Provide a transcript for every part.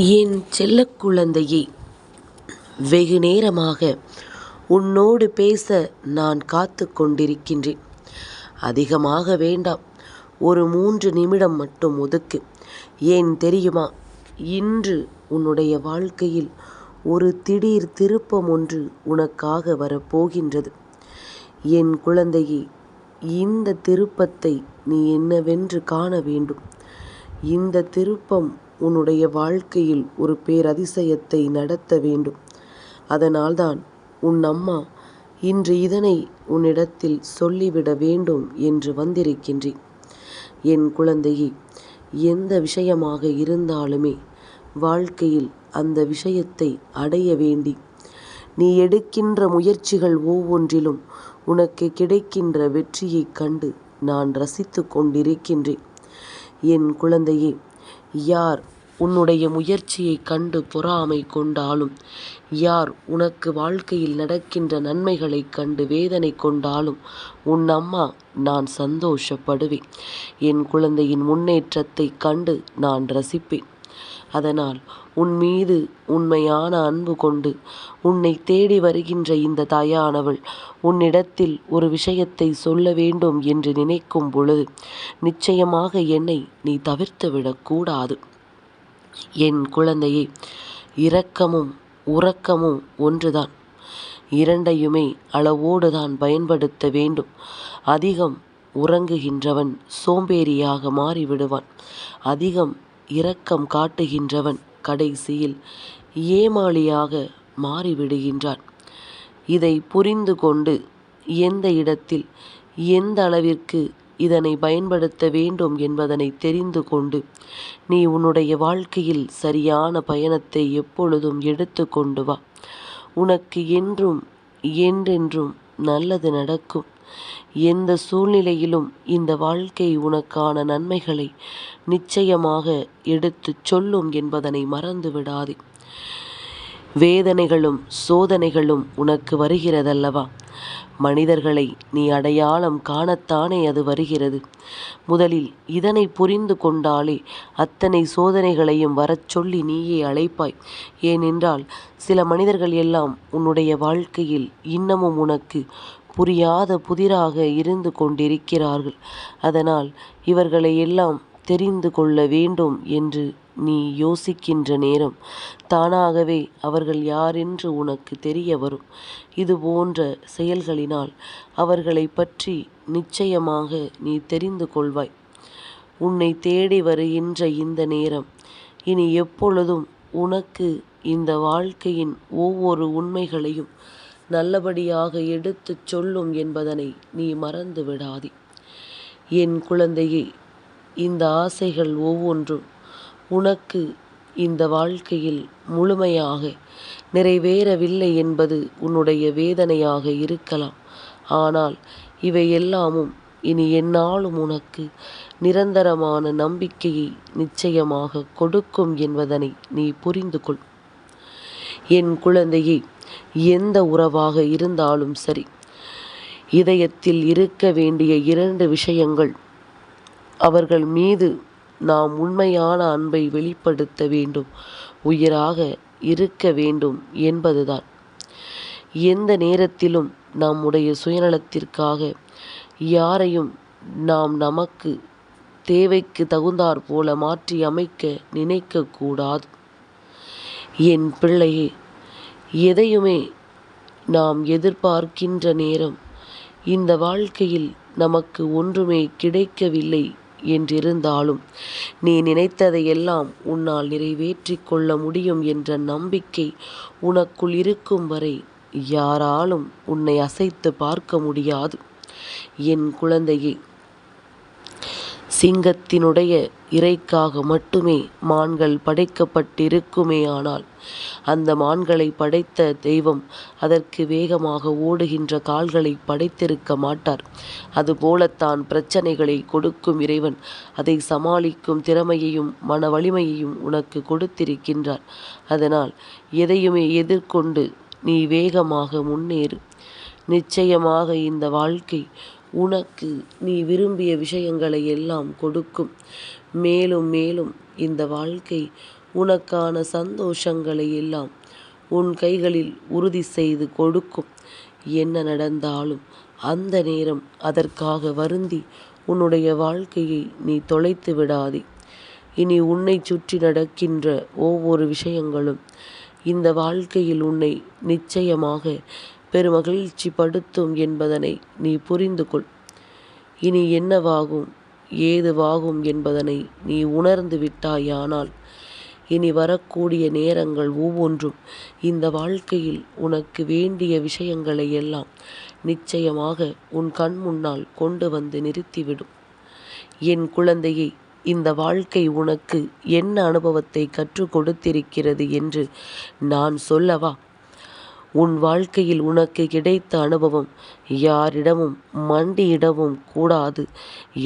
என் செல்ல குழந்தையே வெகு நேரமாக உன்னோடு பேச நான் காத்து கொண்டிருக்கின்றேன். அதிகமாக வேண்டாம் ஒரு மூன்று நிமிடம் மட்டும் ஒதுக்கு. ஏன் தெரியுமா? இன்று உன்னுடைய வாழ்க்கையில் ஒரு திடீர் திருப்பம் ஒன்று உனக்காக வரப்போகின்றது. என் குழந்தையே இந்த திருப்பத்தை நீ என்னவென்று காண வேண்டும். இந்த திருப்பம் உன்னுடைய வாழ்க்கையில் ஒரு பேரதிசயத்தை நடத்த வேண்டும். அதனால்தான் உன் அம்மா இன்று இதனை உன்னிடத்தில் சொல்லிவிட வேண்டும் என்று வந்திருக்கின்றேன். என் குழந்தையே எந்த விஷயமாக இருந்தாலுமே வாழ்க்கையில் அந்த விஷயத்தை அடைய வேண்டி நீ எடுக்கின்ற முயற்சிகள் ஒவ்வொன்றிலும் உனக்கு கிடைக்கின்ற வெற்றியைக் கண்டு நான் ரசித்து கொண்டிருக்கின்றேன். என் குழந்தையே யார் உன்னுடைய முயற்சியைக் கண்டு பொறாமை கொண்டாலும் யார் உனக்கு வாழ்க்கையில் நடக்கின்ற நன்மைகளைக் கண்டு வேதனை கொண்டாலும் உன் அம்மா நான் சந்தோஷப்படுவேன். என் குழந்தையின் முன்னேற்றத்தைக் கண்டு நான் ரசிப்பேன். அதனால் உன் மீது உண்மையான அன்பு கொண்டு உன்னை தேடி வருகின்ற இந்த தாயானவள் உன்னிடத்தில் ஒரு விஷயத்தை சொல்ல வேண்டும் என்று நினைக்கும் பொழுது நிச்சயமாக என்னை நீ தவிர்த்துவிடக்கூடாது என் குழந்தையே இரக்கமும் உறக்கமும் ஒன்றுதான். இரண்டையுமே அளவோடு தான் பயன்படுத்த வேண்டும். அதிகம் உறங்குகின்றவன் சோம்பேறியாக மாறிவிடுவான். அதிகம் இரக்கம் காட்டுகின்றவன் கடைசியில் ஏமாளியாக மாறிவிடுகின்றான். இதை புரிந்து கொண்டு எந்த இடத்தில் எந்த அளவிற்கு இதனை பயன்படுத்த வேண்டும் என்பதனை தெரிந்து கொண்டு நீ உன்னுடைய வாழ்க்கையில் சரியான பயணத்தை எப்பொழுதும் எடுத்து கொண்டு வா. உனக்கு என்றும் என்றென்றும் நல்லது நடக்கும். எந்த சூழ்நிலையிலும் இந்த வாழ்க்கை உனக்கான நன்மைகளை நிச்சயமாக எடுத்துச் சொல்லும் என்பதனை மறந்து விடாதே வேதனைகளும் சோதனைகளும் உனக்கு வருகிறதல்லவா? மனிதர்களை நீ அடையாளம் காணத்தானே அது வருகிறது. முதலில் இதனை புரிந்து கொண்டாலே அத்தனை சோதனைகளையும் வரச் சொல்லி நீயே அழைப்பாய். ஏனென்றால் சில மனிதர்கள் எல்லாம் உன்னுடைய வாழ்க்கையில் இன்னமும் உனக்கு புரியாத புதிராக இருந்து கொண்டிருக்கிறார்கள். அதனால் இவர்களை எல்லாம் தெரிந்து கொள்ள வேண்டும் என்று நீ யோசிக்கின்ற நேரம் தானாகவே அவர்கள் யாரென்று உனக்கு தெரிய வரும். இது போன்ற செயல்களினால் அவர்களை பற்றி நிச்சயமாக நீ தெரிந்து கொள்வாய். உன்னை தேடி வருகின்ற இந்த நேரம் இனி எப்பொழுதும் உனக்கு இந்த வாழ்க்கையின் ஒவ்வொரு உண்மைகளையும் நல்லபடியாக எடுத்துச் சொல்லும் என்பதனை நீ மறந்து விடாதே என் குழந்தையே இந்த ஆசைகள் ஒவ்வொன்றும் உனக்கு இந்த வாழ்க்கையில் முழுமையாக நிறைவேறவில்லை என்பது உன்னுடைய வேதனையாக இருக்கலாம். ஆனால் இவை எல்லாமும் இனி என்னாலும் உனக்கு நிரந்தரமான நம்பிக்கையை நிச்சயமாக கொடுக்கும் என்பதனை நீ புரிந்து கொள் என் குழந்தையை எந்த உறவாக இருந்தாலும் சரி இதயத்தில் இருக்க வேண்டிய இரண்டு விஷயங்கள் அவர்கள் மீது நாம் உண்மையான அன்பை வெளிப்படுத்த வேண்டும் உயிராக இருக்க வேண்டும் என்பதுதான். எந்த நேரத்திலும் நம்முடைய சுயநலத்திற்காக யாரையும் நாம் நமக்கு தேவைக்கு தகுந்தாற் போல மாற்றி அமைக்க நினைக்கக்கூடாது என் பிள்ளையே எதையுமே நாம் எதிர்பார்க்கின்ற நேரம் இந்த வாழ்க்கையில் நமக்கு ஒன்றுமே கிடைக்கவில்லை என்றிருந்தாலும் நீ நினைத்ததையெல்லாம் உன்னால் நிறைவேற்றிக் கொள்ள முடியும் என்ற நம்பிக்கை உனக்குள் இருக்கும் வரை யாராலும் உன்னை அசைத்து பார்க்க முடியாது. என் குழந்தையே சிங்கத்தினுடைய இறைக்காக மட்டுமே மான்கள் படைக்கப்பட்டிருக்குமே ஆனால் அந்த மான்களை படைத்த தெய்வம் அதற்கு வேகமாக ஓடுகின்ற கால்களை படைத்திருக்க மாட்டார். அதுபோலத்தான் பிரச்சனைகளை கொடுக்கும் இறைவன் அதை சமாளிக்கும் திறமையையும் மன வலிமையையும் உனக்கு கொடுத்திருக்கின்றார். அதனால் எதையுமே எதிர்கொண்டு நீ வேகமாக முன்னேறு. நிச்சயமாக இந்த வாழ்க்கை உனக்கு நீ விரும்பிய விஷயங்களை எல்லாம் கொடுக்கும். மேலும் மேலும் இந்த வாழ்க்கை உனக்கான சந்தோஷங்களை எல்லாம் உன் கைகளில் உறுதி செய்து கொடுக்கும். என்ன நடந்தாலும் அந்த நேரம் அதற்காக வருந்தி உன்னுடைய வாழ்க்கையை நீ தொலைத்து விடாதே. இனி உன்னை சுற்றி நடக்கின்ற ஒவ்வொரு விஷயங்களும் இந்த வாழ்க்கையில் உன்னை நிச்சயமாக பெருமகிழ்ச்சி படுத்தும் என்பதனை நீ புரிந்து கொள் இனி என்னவாகும்? ஏதுவாகும் என்பதனை நீ உணர்ந்து விட்டாயானால் இனி வரக்கூடிய நேரங்கள் ஒவ்வொன்றும் இந்த வாழ்க்கையில் உனக்கு வேண்டிய விஷயங்களை எல்லாம் நிச்சயமாக உன் கண் முன்னால் கொண்டு வந்து நிறுத்திவிடும். என் குழந்தையை இந்த வாழ்க்கை உனக்கு என்ன அனுபவத்தை கற்றுக் கொடுத்திருக்கிறது என்று நான் சொல்லவா? உன் வாழ்க்கையில் உனக்கு கிடைத்த அனுபவம் யாரிடமும் மண்டியிடவும் கூடாது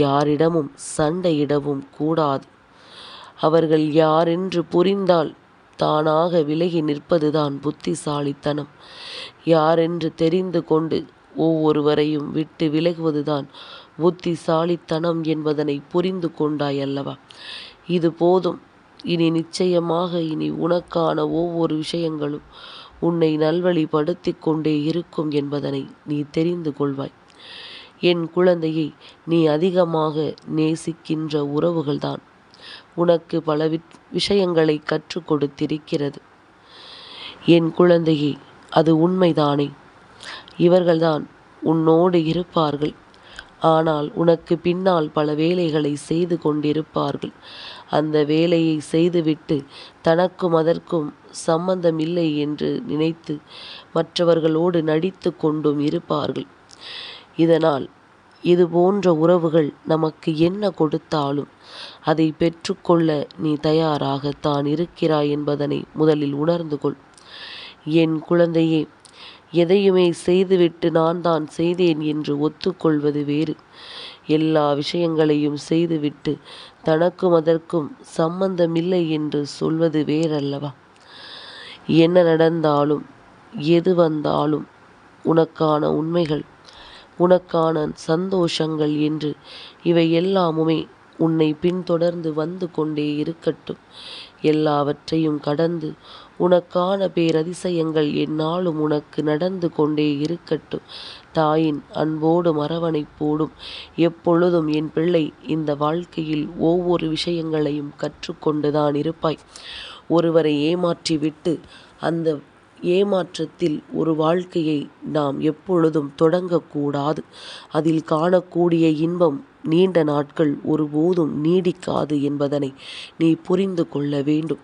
யாரிடமும் சண்டையிடவும் கூடாது. அவர்கள் யாரென்று புரிந்தால் தானாக விலகி நிற்பதுதான் புத்திசாலித்தனம். யாரென்று தெரிந்து கொண்டு ஒவ்வொருவரையும் விட்டு விலகுவதுதான் புத்திசாலித்தனம் என்பதனை புரிந்து கொண்டாய் அல்லவா? இது போதும். இனி நிச்சயமாக இனி உனக்கான ஒவ்வொரு விஷயங்களும் உன்னை நல்வழிப்படுத்தி கொண்டே இருக்கும் என்பதனை நீ தெரிந்து கொள்வாய். என் குழந்தையை நீ அதிகமாக நேசிக்கின்ற உறவுகள்தான் உனக்கு பல விஷயங்களை கற்றுக் கொடுத்திருக்கிறது. என் குழந்தையே அது உண்மைதானே? இவர்கள்தான் உன்னோடு இருப்பார்கள். ஆனால் உனக்கு பின்னால் பல வேலைகளை செய்து கொண்டிருப்பார்கள். அந்த வேலையை செய்துவிட்டு தனக்கும் அதற்கும் சம்பந்தமில்லை என்று நினைத்து மற்றவர்களோடு நடித்து கொண்டும் இருப்பார்கள். இதனால் இது போன்ற உறவுகள் நமக்கு என்ன கொடுத்தாலும் அதை பெற்றுக்கொள்ள நீ தயாராகத்தான் இருக்கிறாய் என்பதனை முதலில் உணர்ந்து கொள். என் குழந்தையே எதையுமே செய்துவிட்டு நான் தான் செய்தேன் என்று ஒத்துக்கொள்வது வேறு. எல்லா விஷயங்களையும் செய்துவிட்டு தனக்கும் அதற்கும் சம்பந்தமில்லை என்று சொல்வது வேறல்லவா? என்ன நடந்தாலும் எது வந்தாலும் உனக்கான உண்மைகள் உனக்கான சந்தோஷங்கள் என்று இவை எல்லாமுமே உன்னை பின்தொடர்ந்து வந்து கொண்டே இருக்கட்டும். எல்லாவற்றையும் கடந்து உனக்கான பேரதிசயங்கள் என்னாலும் உனக்கு நடந்து கொண்டே இருக்கட்டும். தாயின் அன்போடும் அரவணைப்போடும் எப்பொழுதும் என் பிள்ளை இந்த வாழ்க்கையில் ஒவ்வொரு விஷயங்களையும் கற்றுக்கொண்டுதான் இருப்பாய். ஒருவரை ஏமாற்றிவிட்டு அந்த ஏமாற்றத்தில் ஒரு வாழ்க்கையை நாம் எப்பொழுதும் தொடங்கக்கூடாது. அதில் காணக்கூடிய இன்பம் நீண்ட நாட்கள் ஒருபோதும் நீடிக்காது என்பதனை நீ புரிந்து கொள்ள வேண்டும்.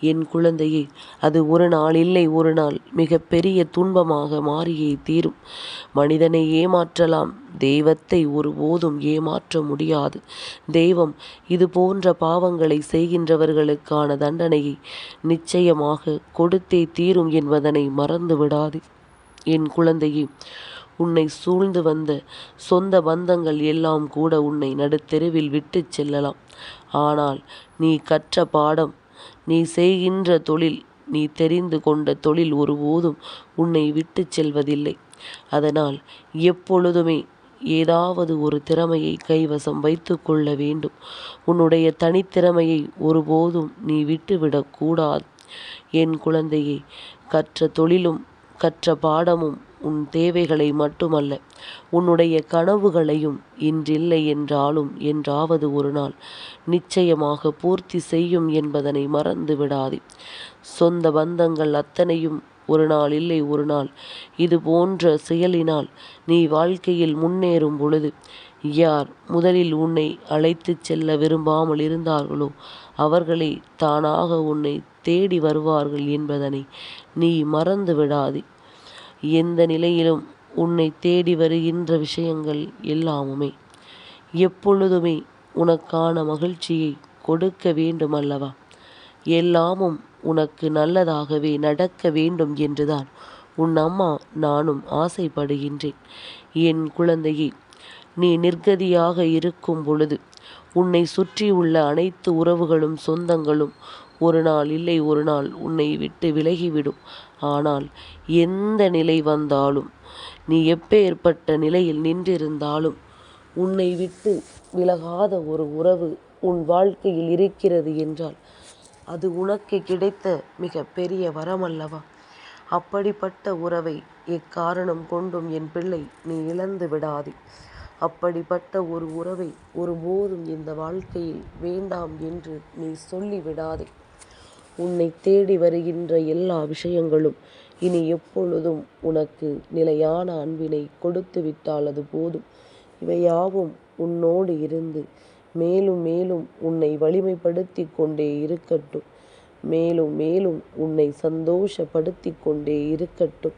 என் குழந்தையே அது ஒரு நாள் இல்லை ஒரு நாள். மிகப்பெரிய துன்பமாக மாறியே தீரும். மனிதனை ஏமாற்றலாம். தெய்வத்தை ஒருபோதும் ஏமாற்ற முடியாது. தெய்வம் இது போன்ற பாவங்களை செய்கின்றவர்களுக்கான தண்டனையை நிச்சயமாக கொடுத்தே தீரும் என்பதனை மறந்து விடாது. என் குழந்தையே உன்னை சூழ்ந்து வந்த சொந்த பந்தங்கள் எல்லாம் கூட உன்னை நடுத்தெருவில் விட்டுச் செல்லலாம். ஆனால் நீ கற்ற பாடம் நீ செய்கின்ற தொழில் நீ தெரிந்து கொண்ட தொழில் ஒருபோதும் உன்னை விட்டுச் செல்வதில்லை. அதனால் எப்பொழுதுமே ஏதாவது ஒரு திறமையை கைவசம் வைத்து கொள்ள வேண்டும். உன்னுடைய தனித்திறமையை ஒருபோதும் நீ விட்டுவிடக்கூடாது என் குழந்தையே கற்ற தொழிலும் கற்ற பாடமும் உன் தேவைகளை மட்டுமல்ல உன்னுடைய கனவுகளையும் இன்றில்லை என்றாலும் என்றாவது ஒரு நாள் நிச்சயமாக பூர்த்தி செய்யும் என்பதனை மறந்து விடாதே. சொந்த பந்தங்கள் அத்தனையும் ஒரு நாள் இல்லை ஒரு நாள். இது போன்ற செயலினால் நீ வாழ்க்கையில் முன்னேறும் பொழுது யார் முதலில் உன்னை அழைத்துச் செல்ல விரும்பாமல் இருந்தார்களோ அவர்களே தானாக உன்னை தேடி வருவார்கள் என்பதனை நீ மறந்து விடாதே. எந்த நிலையிலும் உன்னை தேடி வருகின்ற விஷயங்கள் எல்லாமுமே. எப்பொழுதுமே உனக்கான மகிழ்ச்சியை கொடுக்க வேண்டும் அல்லவா எல்லாமும் உனக்கு நல்லதாகவே நடக்க வேண்டும் என்றுதான் உன் அம்மா நானும் ஆசைப்படுகின்றேன். என் குழந்தையே நீ நிர்கதியாக இருக்கும் பொழுது உன்னை சுற்றியுள்ள அனைத்து உறவுகளும் சொந்தங்களும் ஒரு நாள் இல்லை ஒரு நாள் உன்னை விட்டு விலகிவிடும். ஆனால் எந்த நிலை வந்தாலும் நீ எப்பேற்பட்ட நிலையில் நின்றிருந்தாலும் உன்னை விட்டு விலகாத ஒரு உறவு உன் வாழ்க்கையில் இருக்கிறது என்றால் அது உனக்கு கிடைத்த மிக பெரிய வரமல்லவா? அப்படிப்பட்ட உறவை எக்காரணம் கொண்டும் என் பிள்ளை நீ இழந்து விடாதே. அப்படிப்பட்ட ஒரு உறவை ஒருபோதும் இந்த வாழ்க்கையில் வேண்டாம் என்று நீ சொல்லி விடாதே உன்னை தேடி வருகின்ற எல்லா விஷயங்களும் இனி எப்பொழுதும் உனக்கு நிலையான அன்பினை கொடுத்து விட்டால் அது போதும். இவையாவும் உன்னோடு இருந்து மேலும் மேலும் உன்னை வலிமைப்படுத்தி கொண்டே இருக்கட்டும். மேலும் மேலும் உன்னை சந்தோஷப்படுத்தி கொண்டே இருக்கட்டும்.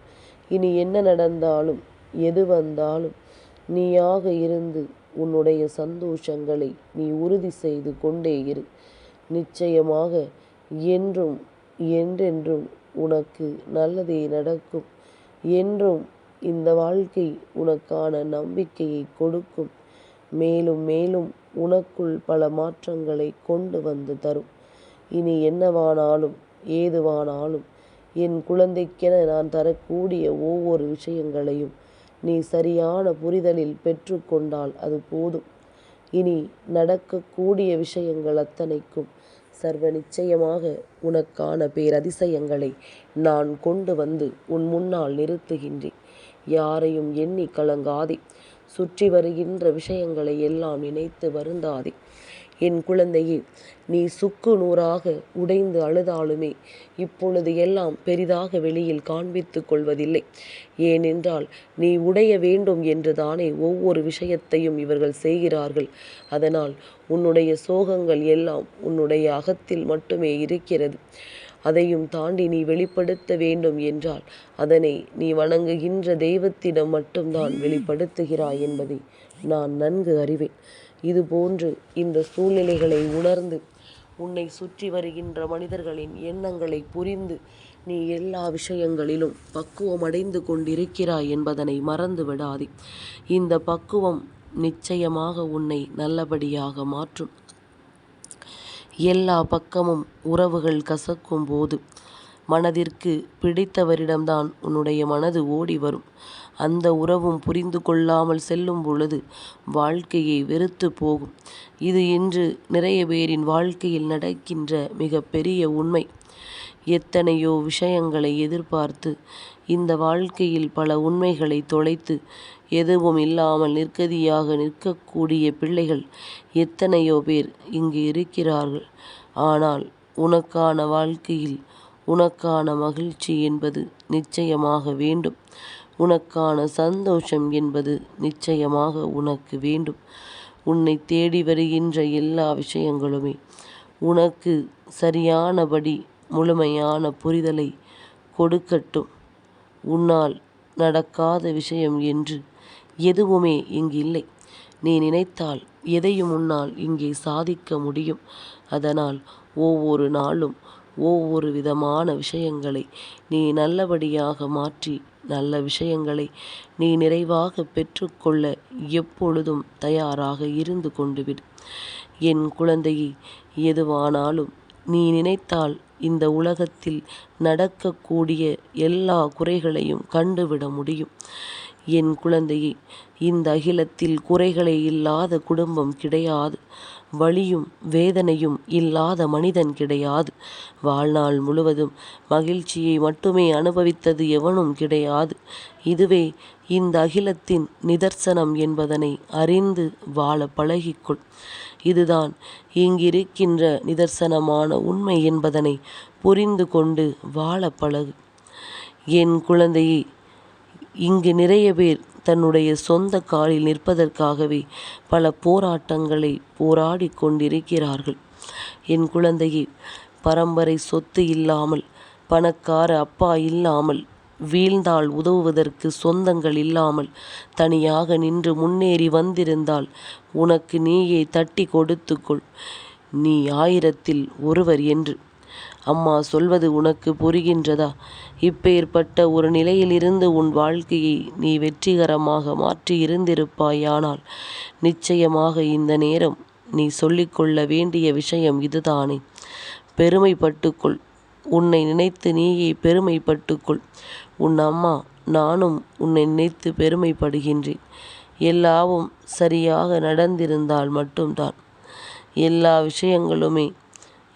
இனி என்ன நடந்தாலும் எது வந்தாலும் நீயாக இருந்து உன்னுடைய சந்தோஷங்களை நீ உறுதி செய்து கொண்டே இரு. நிச்சயமாக என்றும் என்றென்றும் உனக்கு நல்லதே நடக்கும். என்றும் இந்த வாழ்க்கை உனக்கான நம்பிக்கையை கொடுக்கும். மேலும் மேலும் உனக்குள் பல மாற்றங்களை கொண்டு வந்து தரும். இனி என்னவானாலும் ஏதுவானாலும் என் குழந்தைக்கென நான் தரக்கூடிய ஒவ்வொரு விஷயங்களையும் நீ சரியான புரிதலில் பெற்றுக்கொண்டால் அது போதும். இனி நடக்கக்கூடிய விஷயங்கள் அத்தனைக்கும் சர்வ நிச்சயமாக உனக்கான பேரதிசயங்களை நான் கொண்டு வந்து உன் முன்னால் நிறுத்துகின்றேன். யாரையும் எண்ணி கலங்காதே. சுற்றி வருகின்ற விஷயங்களை எல்லாம் நினைத்து வருந்தாதே. என் குழந்தையே நீ சுக்கு நூறாக உடைந்து அழுதாலுமே இப்பொழுது எல்லாம் பெரிதாக வெளியில் காண்பித்துக் கொள்வதில்லை. ஏனென்றால் நீ உடைய வேண்டும் என்று தானே ஒவ்வொரு விஷயத்தையும் இவர்கள் செய்கிறார்கள். அதனால் உன்னுடைய சோகங்கள் எல்லாம் உன்னுடைய அகத்தில் மட்டுமே இருக்கிறது. அதையும் தாண்டி நீ வெளிப்படுத்த வேண்டும் என்றால் அதனை நீ வணங்குகின்ற தெய்வத்திடம் மட்டும்தான் வெளிப்படுத்துகிறாய் என்பதை நான் நன்கு அறிவேன். இதுபோன்று இந்த சூழ்நிலைகளை உணர்ந்து உன்னை சுற்றி வருகின்ற மனிதர்களின் எண்ணங்களை புரிந்து நீ எல்லா விஷயங்களிலும் பக்குவம் அடைந்து கொண்டிருக்கிறாய் என்பதனை மறந்து விடாதே. இந்த பக்குவம் நிச்சயமாக உன்னை நல்லபடியாக மாற்றும். எல்லா பக்கமும் உறவுகள் கசக்கும் போது மனதிற்கு பிடித்தவரிடம்தான் உன்னுடைய மனது ஓடி வரும். அந்த உறவும் புரிந்து கொள்ளாமல் செல்லும் பொழுது வாழ்க்கையை வெறுத்து போகும். இது இன்று நிறைய பேரின் வாழ்க்கையில் நடக்கின்ற மிக பெரிய உண்மை. எத்தனையோ விஷயங்களை எதிர்பார்த்து இந்த வாழ்க்கையில் பல உண்மைகளை தொலைத்து எதுவும் இல்லாமல் நிற்கதியாக நிற்கக்கூடிய பிள்ளைகள் எத்தனையோ பேர் இங்கு இருக்கிறார்கள். ஆனால் உனக்கான வாழ்க்கையில் உனக்கான மகிழ்ச்சி என்பது நிச்சயமாக வேண்டும். உனக்கான சந்தோஷம் என்பது நிச்சயமாக உனக்கு வேண்டும். உன்னை தேடி வருகின்ற எல்லா விஷயங்களுமே உனக்கு சரியானபடி முழுமையான புரிதலை கொடுக்கட்டும். உன்னால் நடக்காத விஷயம் என்று எதுவுமே இங்கு இல்லை. நீ நினைத்தால் எதையும் உன்னால் இங்கே சாதிக்க முடியும். அதனால் ஒவ்வொரு நாளும் ஒவ்வொரு விதமான விஷயங்களை நீ நல்லபடியாக மாற்றி நல்ல விஷயங்களை நீ நிறைவாக பெற்றுக்கொள்ள எப்பொழுதும் தயாராக இருந்து கொண்டு விடு. என் குழந்தையை எதுவானாலும் நீ நினைத்தால் இந்த உலகத்தில் நடக்கக்கூடிய எல்லா குறைகளையும் கண்டுவிட முடியும். என் குழந்தையை இந்த அகிலத்தில் குறைகளே இல்லாத குடும்பம் கிடையாது. வலியும் வேதனையும் இல்லாத மனிதன் கிடையாது. வாழ்நாள் முழுவதும் மகிழ்ச்சியை மட்டுமே அனுபவித்தது எவனும் கிடையாது. இதுவே இந்த அகிலத்தின் நிதர்சனம் என்பதனை அறிந்து வாழ பழகிக்கொள். இதுதான் இங்கிருக்கின்ற நிதர்சனமான உண்மை என்பதனை புரிந்து கொண்டு வாழ பழகு. என் குழந்தையை இங்கு நிறைய பேர் தன்னுடைய சொந்த காலில் நிற்பதற்காகவே பல போராட்டங்களை போராடி கொண்டிருக்கிறார்கள். என் குழந்தையே பரம்பரை சொத்து இல்லாமல் பணக்கார அப்பா இல்லாமல் வீழ்ந்தால் உதவுவதற்கு சொந்தங்கள் இல்லாமல் தனியாக நின்று முன்னேறி வந்திருந்தால் உனக்கு நீயே தட்டி கொடுத்துக்கொள் நீ ஆயிரத்தில் ஒருவர் என்று அம்மா சொல்வது உனக்கு புரிகின்றதா? இப்பேற்பட்ட ஒரு நிலையிலிருந்து உன் வாழ்க்கையை நீ வெற்றிகரமாக மாற்றி இருந்திருப்பாயானால் நிச்சயமாக இந்த நேரம் நீ சொல்லிக்கொள்ள வேண்டிய விஷயம் இதுதானே. பெருமைப்பட்டுக்கொள். உன்னை நினைத்து நீயே பெருமைப்பட்டுக்கொள். உன் அம்மா நானும் உன்னை நினைத்து பெருமைப்படுகின்றேன். எல்லாவும் சரியாக நடந்திருந்தால் மட்டும்தான். எல்லா விஷயங்களுமே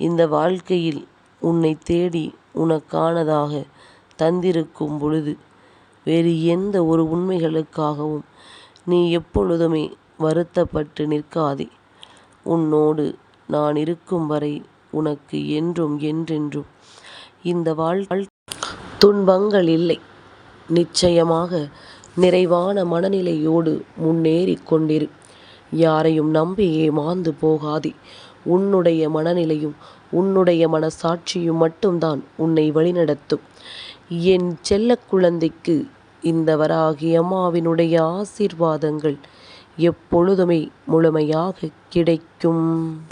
இந்த வாழ்க்கையில் உன்னை தேடி உனக்கானதாக தந்திருக்கும் பொழுது வேறு எந்த ஒரு உண்மைகளுக்காகவும் நீ எப்பொழுதுமே வருத்தப்பட்டு நிற்காதே. உன்னோடு நான் இருக்கும் வரை உனக்கு என்றும் என்றென்றும் இந்த வாழ்க்கையில் துன்பங்கள் இல்லை. நிச்சயமாக நிறைவான மனநிலையோடு முன்னேறிக் கொண்டிரு. யாரையும் நம்பி ஏமாந்து போகாதே. உன்னுடைய மனநிலையும் உன்னுடைய மனசாட்சியும் மட்டும்தான் உன்னை வழிநடத்தும். என் செல்ல குழந்தைக்கு இந்த வராகி அம்மாவினுடைய ஆசீர்வாதங்கள் எப்பொழுதுமே முழுமையாக கிடைக்கும்.